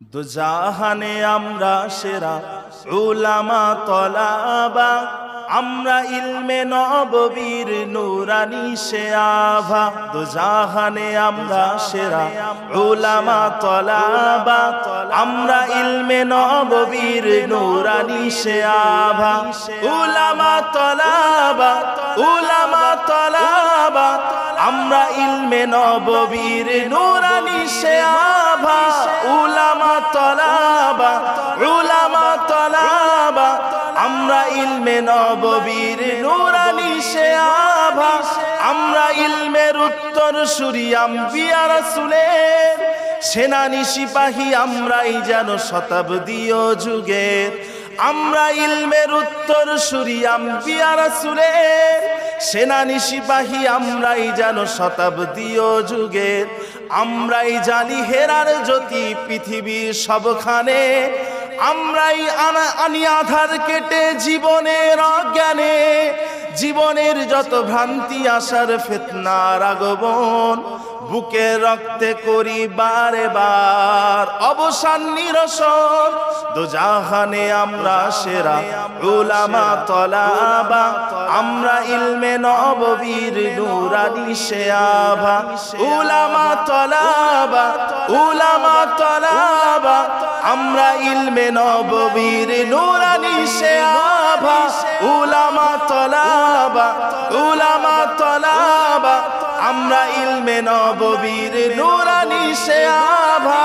দুজাহানে আমরা সেরা উলামা তলাবা, আমরা ইলমে নববীর নুরানি সে আভা দুজাহানে আমরা সেরা উলামা তলাবা, আমরা ইলমে নববীর নুরানি সে আভা উলামা তলাবা উলামা তলাবা, আমরা ইলমে নববীর নুরানি সে আভা উলামা তলাবা উলামা তলাবা, আমরা ইলমে নববীর নুরানি সে আভা, আমরা ইলমের উত্তর সুরিয়াম বিয়া রাসূলের, সেনানি সিপাহী আমরাই যেন শতাব্দীয় যুগের, আমরা ইলমের উত্তর সুরিয়াম বিয়া রাসূলের, সেনানি সিপাহী আমরাই যেন শতাব্দীয় যুগের আমরাই জানি হেরার জ্যোতি পৃথিবীর সবখানে। আমরাই আনা আনি আধার কেটে জীবনের অজ্ঞানে। জীবনের যত ভ্রান্তি আসার ফেতনার আগমন, বুকে রক্তে করি বারে বার অবসান, নিরসন দোজাহানে আমরা সেরা উলামা তলাবা, আমরা ইলমে নববীর নুরানি আভা উলামা তলাবা উলামা তলাবা, আমরা ইলমে নববীর নুরানি আভা উলামা তলাবা উলামা তলাবা, আমরা ইলমে নববীর নুরানি সে আভা